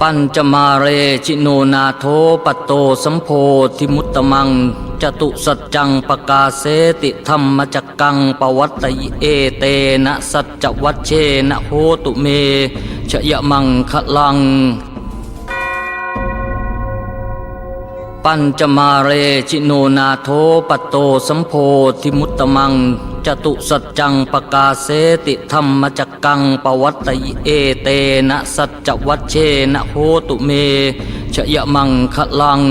ปัญจมาเรจิโนนาโทปตโตสัมโพธิมุตตมังจตุสัจจังปกาเสติธรรมจักกังปวัตตยเอเตนะสัจวัชเชนะโหตุเมชยมังคะลัง ปัญจมาเรจิโนนาโทปตโตสัมโพธิมุตตมัง จตุสัจจังปกาเสติธรรมจักกังปวัตตยเอเตนะสัจจวัชเชนะโหตุเมชยมังคะลัง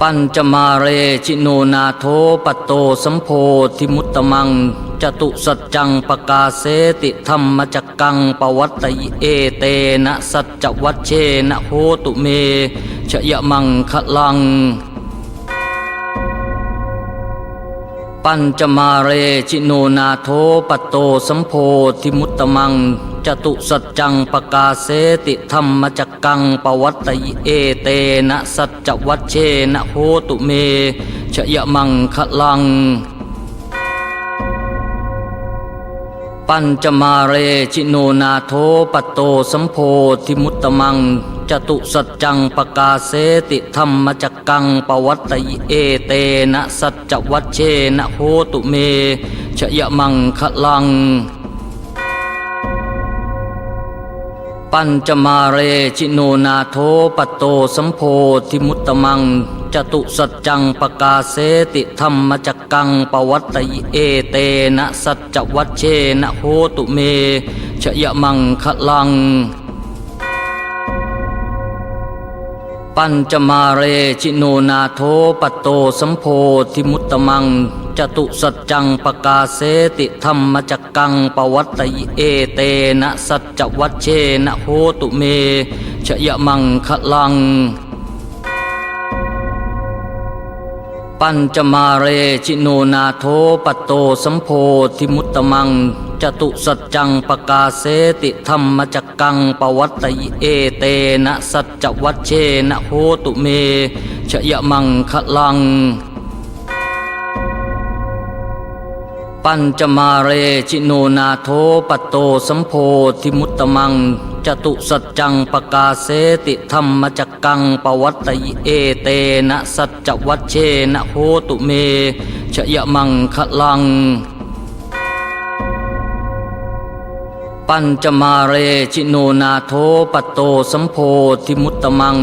ปัญจมาเรจิโนนาโทปโตสัมโพธิมุตตมังจตุสัจจังปกาเสติธรรมจักกังปวัตตยเอเตนะสัจจวัชเชนะโหตุเมชยมังคะลัง ปัญจมาเรจิโนนาโทปตโตสัมโพธิมุตตมังจตุสัจจังปกาเสติธรรมจักกังปวัตตยเอเตนะสัจวัชเชนะโหตุเมชยมังคะลัง ปัญจมาเรจิโนนาโทปตโตสัมโพธิมุตตมัง จตุสัจจังปกาเสติธรรมจักกังปวัตตยเอเตนะสัจจวัชเชนะโหตุเมชยมังคะลัง ปัญจมาเรจิโนนาโทปตโตสัมโพธิมุตตมังจตุสัจจังปกาเสติธรรมจักกังปวัตตยเอเตนะสัจวัชเชนะโหตุเมชยมังคะลัง ปัญจมาเรจิโนนาโทปตโตสัมโพธิมุตตมังจตุสัจจังปกาเสติธรรมจักกังปวัตตยเอเตนะสัจวัชเชนะโหตุเมชยมังคะลัง ปัญจมาเรจิโนนาโทปตโตสัมโพธิมุตตมัง จตุสัจจังปกาเสติธรรมจักกังปวัตตยเอเตนะสัจวัชเชนะโหตุเมชยมังคะลัง ปัญจมาเรจิโนนาโทปตโตสัมโพธิมุตตมังจตุสัจจังปกาเสติธรรมจักกังปวัตตยเอเตนะสัจวัชเชนะโหตุเมชยมังคะลัง ปัญจมาเรจิโนนาโทปตโตสัมโพธิมุตตมัง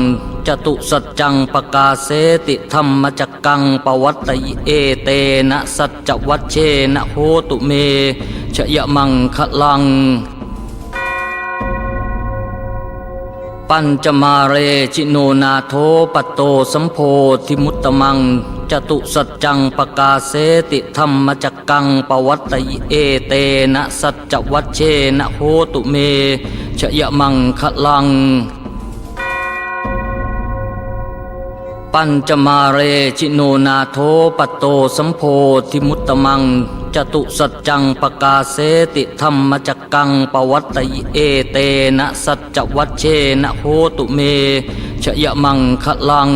จตุสัจจังปกาเสติธรรมจักกังปวัตตยเอเตนะสัจจวัชเชนะโหตุเมชยมังคะลัง ปัญจมาเรจิโนนาโทปตโตสัมโพธิมุตตมัง จตุสัจจังปกาเสติธรรมจักกังปวัตตยเอเตนะสัจวัชเชนะโหตุเมชยมังคะลัง ปัญจมาเรจิโนนาโทปตโตสัมโพธิมุตตมังจตุสัจจังปกาเสติธรรมจักกังปวัตตยเอเตนะสัจวัชเชนะโหตุเมชยมังคะลัง